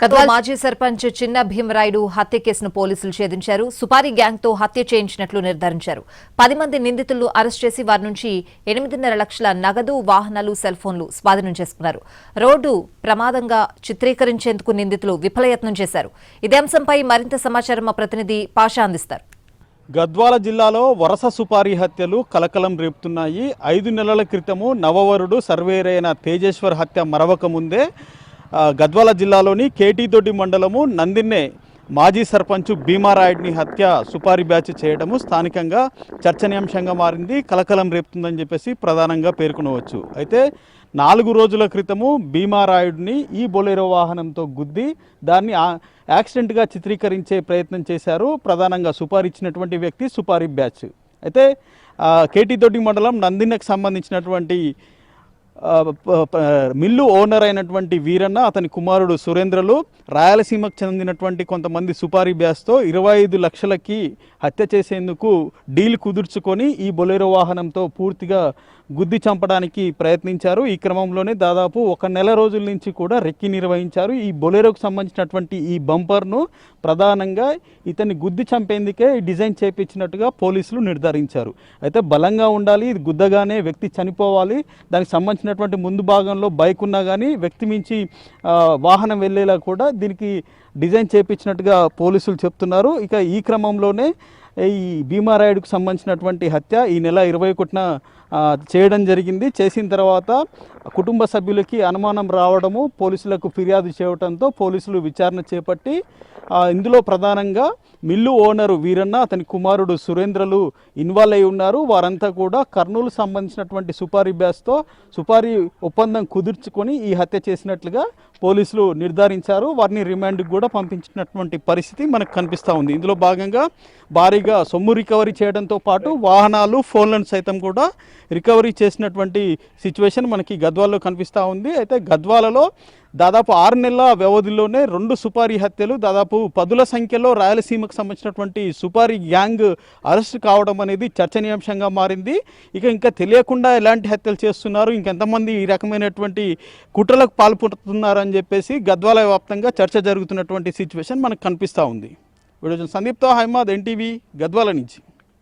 గద్వాల్ మాజీ సర్పంచ్ చిన్న భీమరాయుడు హత్య కేసును పోలీసులు ఛేదించారు. సుపారీ గ్యాంగ్తో హత్య చేయించినట్లు నిర్ధారించారు. పది మంది నిందితులను అరెస్ట్ చేసి వారి నుంచి ఎనిమిదిన్నర లక్షల నగదు వాహనాలు సెల్ ఫోన్లు స్వాధీనం చేసుకున్నారు. రోడ్డు ప్రమాదంగా చిత్రీకరించేందుకు నిందితులు విఫలయత్నం చేశారు. ఇదే అంశంపై మరింత సమాచారం మా ప్రతినిధి పాషా అందిస్తారు. గద్వాల జిల్లాలో వరుస సుపారీ హత్యలు కలకలం రేపుతున్నాయి. ఐదు నెలల క్రితము నవవరుడు సర్వేరైన తేజేశ్వర్ హత్య మరవక ముందే ఆ, గద్వాల జిల్లాలోని కేటీదొడ్డి మండలము నందిన్నే మాజీ సర్పంచ్ భీమారాయుడిని హత్య సుపారీ బ్యాచ్ చేయడము స్థానికంగా చర్చనీయాంశంగా మారింది కలకలం రేపుతుందని చెప్పేసి ప్రధానంగా పేర్కొనవచ్చు. అయితే నాలుగు రోజుల క్రితము భీమారాయుడిని ఈ బొలెరో వాహనంతో గుద్ది దాన్ని యాక్సిడెంట్గా చిత్రీకరించే ప్రయత్నం చేశారు ప్రధానంగా సుపారీ ఇచ్చినటువంటి వ్యక్తి సుపారీ బ్యాచ్. అయితే కేటీ కేటీదొడ్డి మండలం నందినకు సంబంధించినటువంటి మిల్లు ఓనర్ అయినటువంటి వీరన్న అతని కుమారుడు సురేంద్రలు రాయలసీమకు చెందినటువంటి కొంతమంది సుపారీ బ్యాస్తో ఇరవై ఐదు లక్షలకి హత్య చేసేందుకు డీల్ కుదుర్చుకొని ఈ బొలెరో వాహనంతో పూర్తిగా గుద్ది చంపడానికి ప్రయత్నించారు. ఈ క్రమంలోనే దాదాపు ఒక నెల రోజుల నుంచి కూడా రెక్కి నిర్వహించారు. ఈ బొలెరోకు సంబంధించినటువంటి ఈ బంపర్ను ప్రధానంగా ఇతన్ని గుద్ది చంపేందుకే డిజైన్ చేపించినట్టుగా పోలీసులు నిర్ధారించారు. అయితే బలంగా ఉండాలి ఇది గుద్దగానే వ్యక్తి చనిపోవాలి దానికి సంబంధించినటువంటి ముందు భాగంలో బైక్ ఉన్నా కానీ వ్యక్తి మించి వాహనం వెళ్ళేలా కూడా దీనికి డిజైన్ చేపించినట్టుగా పోలీసులు చెప్తున్నారు. ఇక ఈ క్రమంలోనే ఈ భీమారాయుడుకు సంబంధించినటువంటి హత్య ఈ నెల ఇరవై ఒకటిన చేయడం జరిగింది. చేసిన తర్వాత కుటుంబ సభ్యులకి అనుమానం రావడము పోలీసులకు ఫిర్యాదు చేయడంతో పోలీసులు విచారణ చేపట్టి ఇందులో ప్రధానంగా మిల్లు ఓనరు వీరన్న అతని కుమారుడు సురేంద్రలు ఇన్వాల్వ్ అయి ఉన్నారు. వారంతా కూడా కర్నూలు సంబంధించినటువంటి సుపారీ బ్యాస్తో సుపారీ ఒప్పందం కుదుర్చుకొని ఈ హత్య చేసినట్లుగా పోలీసులు నిర్ధారించారు. వారిని రిమాండ్కి కూడా పంపించినటువంటి పరిస్థితి మనకు కనిపిస్తూ ఉంది. ఇందులో భాగంగా భారీగా సొమ్ము రికవరీ చేయడంతో పాటు వాహనాలు ఫోన్లను సైతం కూడా రికవరీ చేసినటువంటి సిచ్యువేషన్ మనకి గద్వాల్లో కనిపిస్తూ ఉంది. అయితే గద్వాలలో దాదాపు ఆరు నెలల వ్యవధిలోనే రెండు సుపారీ హత్యలు దాదాపు పదుల సంఖ్యలో రాయలసీమ రాయలసీమకు సంబంధించినటువంటి సుపారీ గ్యాంగ్ అరెస్ట్ కావడం అనేది చర్చనీయాంశంగా మారింది. ఇక ఇంకా తెలియకుండా ఎలాంటి హత్యలు చేస్తున్నారు ఇంకెంతమంది ఈ రకమైనటువంటి కుట్రలకు పాల్పడుతున్నారని చెప్పేసి గద్వాల వ్యాప్తంగా చర్చ జరుగుతున్నటువంటి సిచ్యువేషన్ మనకు కనిపిస్తూ ఉంది. వీడియో సందీప్తో హైమాద్ ఎన్టీవీ గద్వాల నుంచి.